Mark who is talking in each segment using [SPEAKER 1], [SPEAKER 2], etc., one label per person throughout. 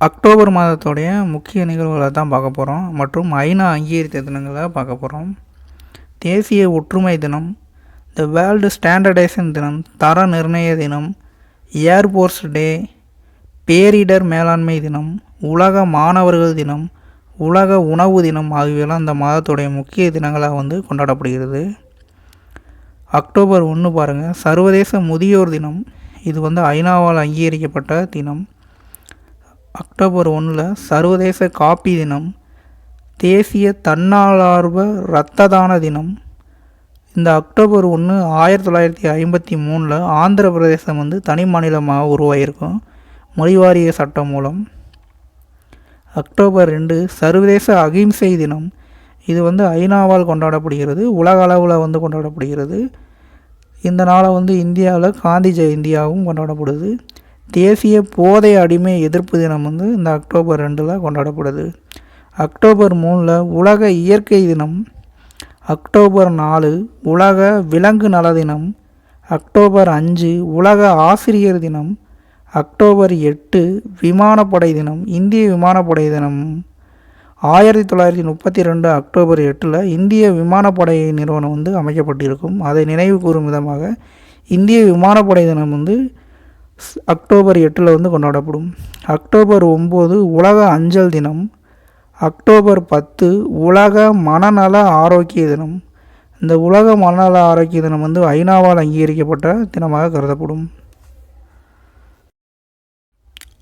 [SPEAKER 1] October மாதத்துடைய முக்கிய நிகழ்வுகளை தான் பார்க்க போகிறோம் மற்றும் ஐநா அங்கீகரித்த தினங்களை பார்க்க போகிறோம் தேசிய ஒற்றுமை தினம் த வேர்ல்டு ஸ்டாண்டர்டைசேஷன் தினம் தர நிர்ணய தினம் ஏர்போர்ஸ் டே பேரிடர் மேலாண்மை தினம் உலக மாணவர்கள் தினம் உலக உணவு தினம் ஆகியவையெல்லாம் அந்த மாதத்துடைய முக்கிய தினங்களாக வந்து கொண்டாடப்படுகிறது. அக்டோபர் ஒன்று பாருங்கள் சர்வதேச முதியோர் தினம். இது வந்து ஐநாவால் அங்கீகரிக்கப்பட்ட தினம். அக்டோபர் ஒன்றில் சர்வதேச காப்பி தினம் தேசிய தன்னார்வ இரத்த தான தினம். இந்த அக்டோபர் ஒன்று ஆயிரத்தி தொள்ளாயிரத்தி ஐம்பத்தி மூணில் ஆந்திர பிரதேசம் வந்து தனி மாநிலமாக உருவாகியிருக்கும் மொழிவாரிய சட்டம் மூலம். அக்டோபர் ரெண்டு சர்வதேச அகிம்சை தினம். இது வந்து ஐநாவால் கொண்டாடப்படுகிறது உலக அளவில் வந்து கொண்டாடப்படுகிறது. இந்த நாளை வந்து இந்தியாவில் காந்தி ஜெயந்தியாகவும் கொண்டாடப்படுது. தேசிய போதை அடிமை எதிர்ப்பு தினம் வந்து இந்த அக்டோபர் ரெண்டில் கொண்டாடப்படுது. அக்டோபர் மூணில் உலக இயற்கை தினம் அக்டோபர் நாலு உலக விலங்கு நல தினம் அக்டோபர் அஞ்சு உலக ஆசிரியர் தினம் அக்டோபர் எட்டு விமானப்படை தினம் இந்திய விமானப்படை தினம். ஆயிரத்தி தொள்ளாயிரத்தி முப்பத்தி ரெண்டு அக்டோபர் எட்டில் இந்திய விமானப்படை நிறுவனம் வந்து அமைக்கப்பட்டிருக்கும். அதை நினைவு கூறும் விதமாக இந்திய விமானப்படை தினம் வந்து அக்டோபர் எட்டில் வந்து கொண்டாடப்படும். அக்டோபர் ஒம்பது உலக அஞ்சல் தினம். அக்டோபர் பத்து உலக மனநல ஆரோக்கிய தினம். இந்த உலக மனநல ஆரோக்கிய தினம் வந்து ஐநாவால் அங்கீகரிக்கப்பட்ட தினமாக கருதப்படும்.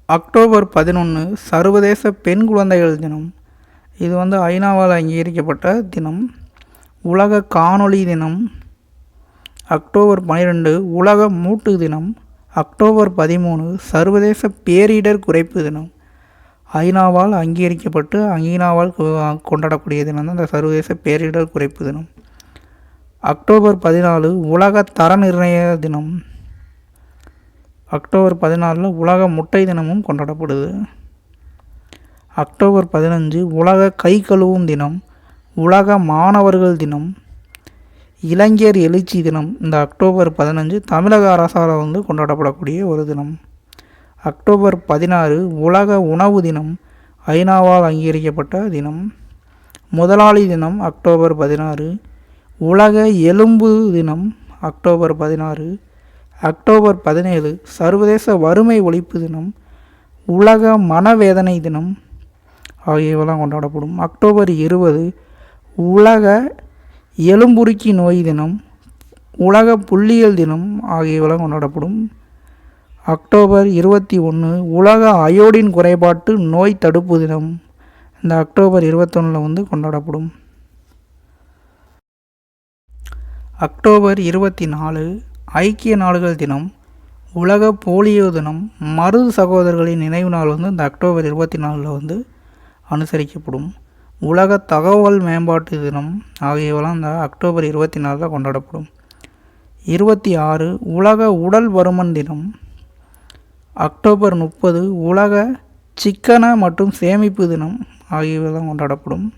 [SPEAKER 1] அக்டோபர் பதினொன்று சர்வதேச பெண் குழந்தைகள் தினம். இது வந்து ஐநாவால் அங்கீகரிக்கப்பட்ட தினம். உலக காணொளி தினம். அக்டோபர் பன்னிரெண்டு உலக மூட்டு தினம். அக்டோபர் பதிமூணு சர்வதேச பேரிடர் குறைப்பு தினம். ஐநாவால் அங்கீகரிக்கப்பட்டு ஐநாவால் கொண்டாடக்கூடிய தினம் தான் இந்த சர்வதேச பேரிடர் குறைப்பு தினம். அக்டோபர் பதினாலு உலக தர நிர்ணய தினம். அக்டோபர் பதினாலில் உலக முட்டை தினமும் கொண்டாடப்படுது. அக்டோபர் பதினஞ்சு உலக கை கழுவும் தினம். உலக மாணவர்கள் தினம். இளைஞர் எழுச்சி தினம் இந்த அக்டோபர் பதினஞ்சு தமிழக அரசால் வந்து கொண்டாடப்படக்கூடிய ஒரு தினம். அக்டோபர் பதினாறு உலக உணவு தினம் ஐநாவால் அங்கீகரிக்கப்பட்ட தினம். முதலாளி தினம் அக்டோபர் பதினாறு உலக எலும்பு தினம் அக்டோபர் பதினாறு அக்டோபர் பதினேழு சர்வதேச வறுமை ஒழிப்பு தினம் உலக மனவேதனை தினம் ஆகியவெல்லாம் கொண்டாடப்படும். அக்டோபர் இருபது உலக எலும்புருக்கி நோய் தினம் உலக புள்ளியியல் தினம் ஆகியவெல்லாம் கொண்டாடப்படும். அக்டோபர் இருபத்தி ஒன்று உலக அயோடின் குறைபாட்டு நோய் தடுப்பு தினம் இந்த அக்டோபர் இருபத்தொன்னில் வந்து கொண்டாடப்படும். அக்டோபர் இருபத்தி நாலு ஐக்கிய நாடுகள் தினம் உலக போலியோ தினம் மருது சகோதரர்களின் நினைவு நாள் வந்து இந்த அக்டோபர் இருபத்தி நாலில் வந்து அனுசரிக்கப்படும். உலக தகவல் மேம்பாட்டு தினம் ஆகியவெல்லாம் இந்த அக்டோபர் இருபத்தி நாலில் கொண்டாடப்படும். இருபத்தி ஆறு உலக உடல் பருமன் தினம். அக்டோபர் முப்பது உலக சிக்கன மற்றும் சேமிப்பு தினம் ஆகியவெல்லாம் கொண்டாடப்படும்.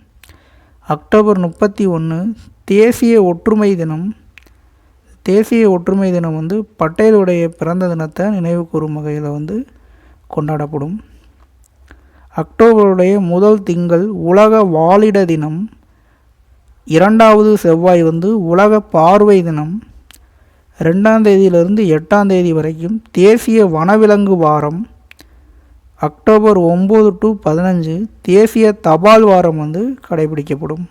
[SPEAKER 1] அக்டோபர் முப்பத்தி ஒன்று தேசிய ஒற்றுமை தினம். தேசிய ஒற்றுமை தினம் வந்து பட்டேலுடைய பிறந்த தினத்தை நினைவு கூறும் வகையில் வந்து கொண்டாடப்படும். அக்டோபருடைய முதல் திங்கள் உலக வாலிட தினம். இரண்டாவது செவ்வாய் வந்து உலக பார்வை தினம். ரெண்டாம் தேதியிலிருந்து எட்டாம் தேதி வரைக்கும் தேசிய வனவிலங்கு வாரம். அக்டோபர் ஒம்பது டு பதினஞ்சு தேசிய தபால் வாரம் வந்து கடைபிடிக்கப்படும்.